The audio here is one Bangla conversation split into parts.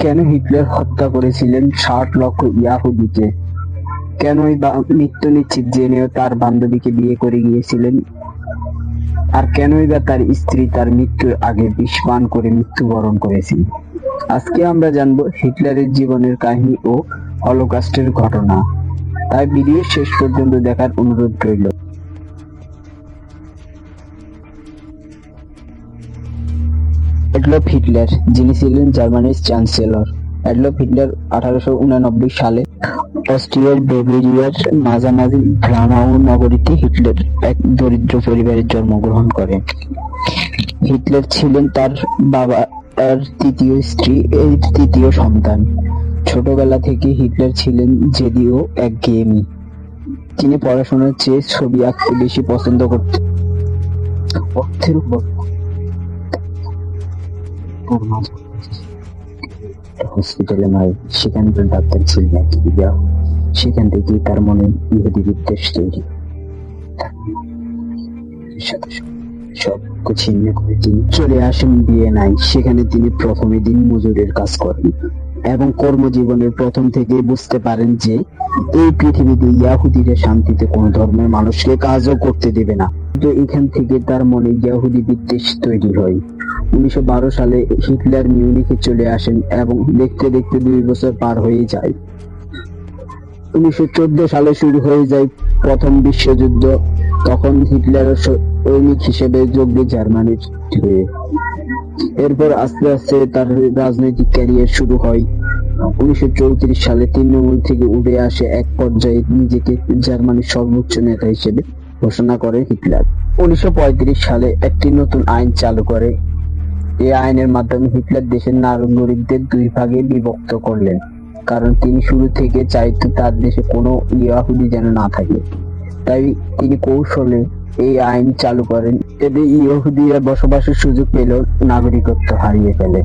কেন হিটলার হত্যা করেছিলেন ষাট লক্ষ ইয়াহুদিকে? কেনই বা মৃত্যু নিশ্চিত জেনেও তার বান্ধবীকে বিয়ে করে গিয়েছিলেন? আর কেনই বা তার স্ত্রী তার মৃত্যুর আগে বিষ করে মৃত্যুবরণ করেছিল? আজকে আমরা জানব হিটলারের জীবনের কাহিনী ও হলোকাস্টের ঘটনা। তাই ভিডিও শেষ পর্যন্ত দেখার অনুরোধ রইল। অ্যাডলফ হিটলার, যিনি ছিলেন জার্মানির চ্যান্সেলর। অ্যাডলফ হিটলার আঠারোশো উনানব্বই সালে অস্ট্রিয়ার বেভেরিয়ার মাঝামাঝি ভ্রামাউ নগরীতে হিটলার এক দরিদ্র পরিবারে জন্মগ্রহণ করেন। হিটলার ছিলেন তার বাবার তৃতীয় স্ত্রী, এর তৃতীয় সন্তান। ছোটবেলা থেকে হিটলার ছিলেন যদিও একঘেয়েমি তিনি পড়াশোনার চেয়ে ছবি আঁকতে বেশি পছন্দ করতেন। অর্থের উপর তার মাঝে হসপিটালে নয় সেখানে ডাক্তার ছিলেন এক সেখান থেকে তার মনে ইহুদি বিদ্বেষ তৈরি। ছিন্ন করে তিনি চলে আসেন বিয়ে নাই সেখানে তিনি প্রথমে দিন মজুরের কাজ করেন এবং কর্মজীবনের প্রথম থেকে বুঝতে পারেন যে এই পৃথিবীতে ইয়াহুদিরা শান্তিতে কোন ধর্মের মানুষকে কাজও করতে দেবে না। তো এখান থেকে তার মনে ইয়াহুদি বিদ্বেষ তৈরি হয়। উনিশশো বারো সালে হিটলার মিউনিখে চলে আসেন এবং দেখতে দেখতে দুই বছর পার হয়ে যায়। উনিশশো চোদ্দ সালে শুরু হয়ে যায় প্রথম বিশ্বযুদ্ধ, তখন হিটলার সৈনিক হিসেবে যোগ দেয় জার্মানির হয়ে। এরপর আস্তে আস্তে তার রাজনৈতিক ক্যারিয়ার শুরু হয়। উনিশশো চৌত্রিশ সালে তৃণমূল থেকে উঠে আসে এক পর্যায়ে নিজেকে জার্মানির সর্বোচ্চ নেতা হিসেবে ঘোষণা করে হিটলার। উনিশশো পঁয়ত্রিশ সালে একটি নতুন আইন চালু করে। এই আইনের মাধ্যমে হিটলার দেশের নাগরিকদের দুই ভাগে বিভক্ত করলেন। কারণ তিনি শুরু থেকে চাইতে তার দেশে কোনো ইয়াহুদি যেন না থাকে। তাই তিনি কৌশলে এই আইন চালু করেন এতে ইহুদিরা বসবাসের সুযোগ পেলেও নাগরিকত্ব হারিয়ে ফেলে।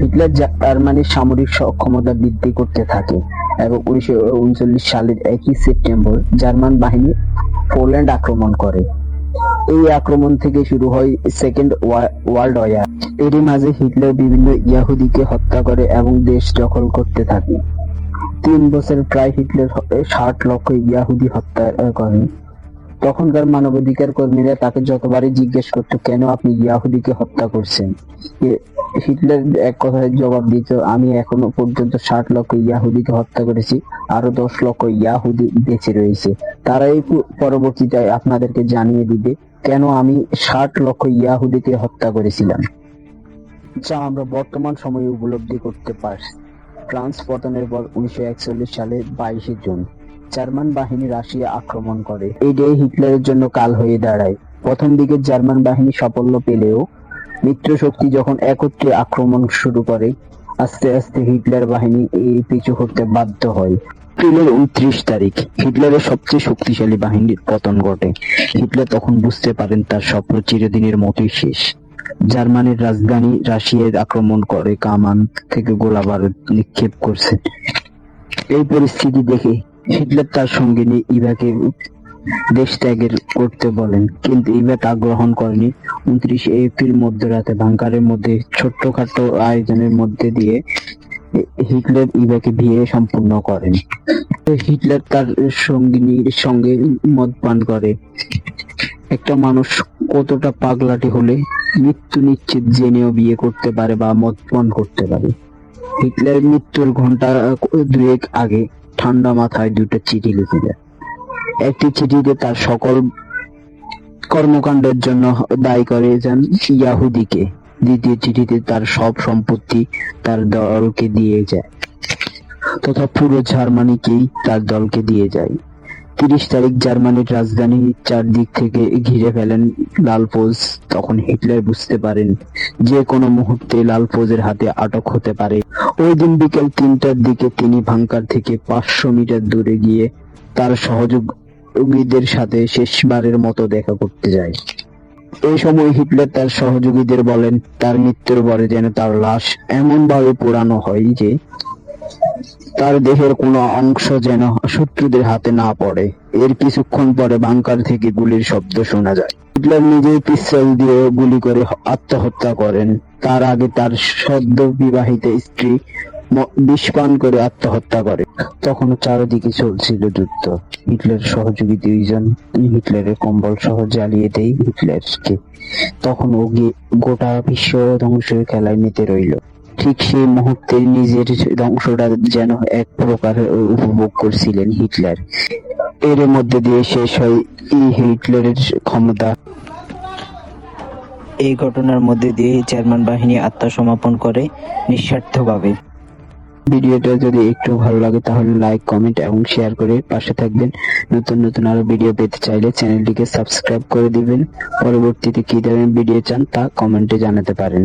হিটলার জার্মানির সামরিক সক্ষমতা বৃদ্ধি করতে থাকে এবং উনিশশো উনচল্লিশ সালের একই সেপ্টেম্বর জার্মান বাহিনী পোল্যান্ড আক্রমণ করে। এই আক্রমণ থেকে শুরু হয় সেকেন্ড ওয়ার্ল্ড ওয়ার এরই মাঝে হিটলার বিভিন্ন ইয়াহুদিকে হত্যা করে এবং দেশ দখল করতে থাকে। তিন বছর প্রায় হিটলার ষাট লক্ষ ইয়াহুদি হত্যা করেন। তখনকার মানবাধিকার কর্মীরা তাকে যতবারই জিজ্ঞেস করতো, কেন আপনি ইয়াহুদিকে হত্যা করছেন? হিটলার এক কথায় জবাব দিত, আমি এখনও পর্যন্ত ষাট লক্ষ ইয়াহুদিকে হত্যা করেছি, আরও দশ লক্ষ ইয়াহুদি বেঁচে রয়েছে। তারাই পরবর্তীতে আপনাদেরকে জানিয়ে দিবে, কেন আমি ষাট লক্ষ ইয়াহুদিকে হত্যা করেছিলাম? যা আমরা বর্তমান সময়ে উপলব্ধি করতে পারছি। ফ্রান্স পতনের পর উনিশশো একচল্লিশ সালে বাইশে জুন। জার্মান বাহিনী রাশিয়া আক্রমণ করে। এটাই হিটলারের জন্য কাল হয়ে দাঁড়ায়। প্রথম দিকে জার্মান বাহিনী সাফল্য পেলেও মিত্র শক্তি যখন একত্রে আক্রমণ শুরু করে, আস্তে আস্তে হিটলার বাহিনী এই পিছু হতে বাধ্য হয়। এপ্রিলের উনত্রিশ তারিখ হিটলারের সবচেয়ে শক্তিশালী বাহিনীর পতন ঘটে। হিটলার তখন বুঝতে পারেন তার স্বপ্ন চিরদিনের মতোই শেষ। জার্মানির রাজধানী রাশিয়ার আক্রমণ করে কামান থেকে গোলা বারুদ নিক্ষেপ করছে। এই পরিস্থিতি দেখে হিটলার তার সঙ্গিনী ইভাকে দেশ ত্যাগের করতে বলেন। কিন্তু ইভা তা গ্রহণ করেনি। উনত্রিশে এপ্রিল মধ্যরাতে বাংকারের মধ্যে ছোট্টখাটো আয়োজনের মধ্যে দিয়ে হিটলার ইভাকে বিয়ে সম্পূর্ণ করেন। হিটলার তার সঙ্গিনীর সঙ্গে মদ পান করে। একটা মানুষ কতটা পাগলাটে হলে মৃত্যু নিশ্চিত জেনেও বিয়ে করতে পারে বা মদ পান করতে পারে। হিটলার মৃত্যুর ঘণ্টা দুয়েক আগে ঠান্ডা মাথায় দুটো চিঠি লিখে দেয়। একটি চিঠিতে তার সকল কর্মকাণ্ডের জন্য দায়ী করে যান ইয়াহুদিকে। দ্বিতীয় চিঠিতে তার সব সম্পত্তি তার দলকে দিয়ে যায়। তথা পুরো জার্মানিকেই তার দলকে দিয়ে যায়। তিরিশ তারিখ জার্মানির রাজধানী চারদিক থেকে ঘিরে ফেলেন লাল ফৌজ। তখন হিটলার বুঝতে পারেন যে কোনো মুহূর্তে লাল ফৌজের হাতে আটক হতে পারে। ওই দিন বিকেল তিনটার দিকে তিনি ভাঙ্কার থেকে পাঁচশো মিটার দূরে গিয়ে তার সহযোগীদের সাথে শেষবারের মতো দেখা করতে যায়। এই সময় হিটলার তার সহযোগীদের বলেন, তার মৃত্যুর পরে যেন তার লাশ এমন ভাবে পোড়ানো হয় যে তার দেহের কোনো অংশ যেন শত্রুদের হাতে না পড়ে। এর কিছুক্ষণ পরে বাংকার থেকে গুলির শব্দ শোনা যায়। হিটলার নিজেই পিস্তল দিয়ে গুলি করে আত্মহত্যা করেন। তার আগে তার সদ্য বিবাহিত স্ত্রী ম- বিষ পান করে আত্মহত্যা করে। তখনও চারদিকে চলছিল যুদ্ধ। হিটলার সহযোগী দুইজন হিটলারের কম্বল সহ জ্বালিয়ে দেয় হিটলারকে। তখন ও গোটা বিশ্ব ধ্বংসের খেলায় মেতে রইল। ঠিক সেই মুহূর্তে নিজের ধ্বংসটা যেন এক প্রকার উপভোগ করছিলেন হিটলার। এর মধ্যে দিয়ে শেষ হয় এই হিটলারের ক্ষমতা। এই ঘটনার মধ্যে দিয়ে জার্মান বাহিনী আত্মসমর্পণ করে নিঃস্বার্থভাবে। ভিডিওটা যদি একটু ভালো লাগে তাহলে লাইক কমেন্ট এবং শেয়ার করে পাশে থাকবেন। নতুন নতুন আরও ভিডিও পেতে চাইলে চ্যানেলটিকে সাবস্ক্রাইব করে দিবেন। পরবর্তীতে কি ধরনের ভিডিও চান তা কমেন্টে জানাতে পারেন।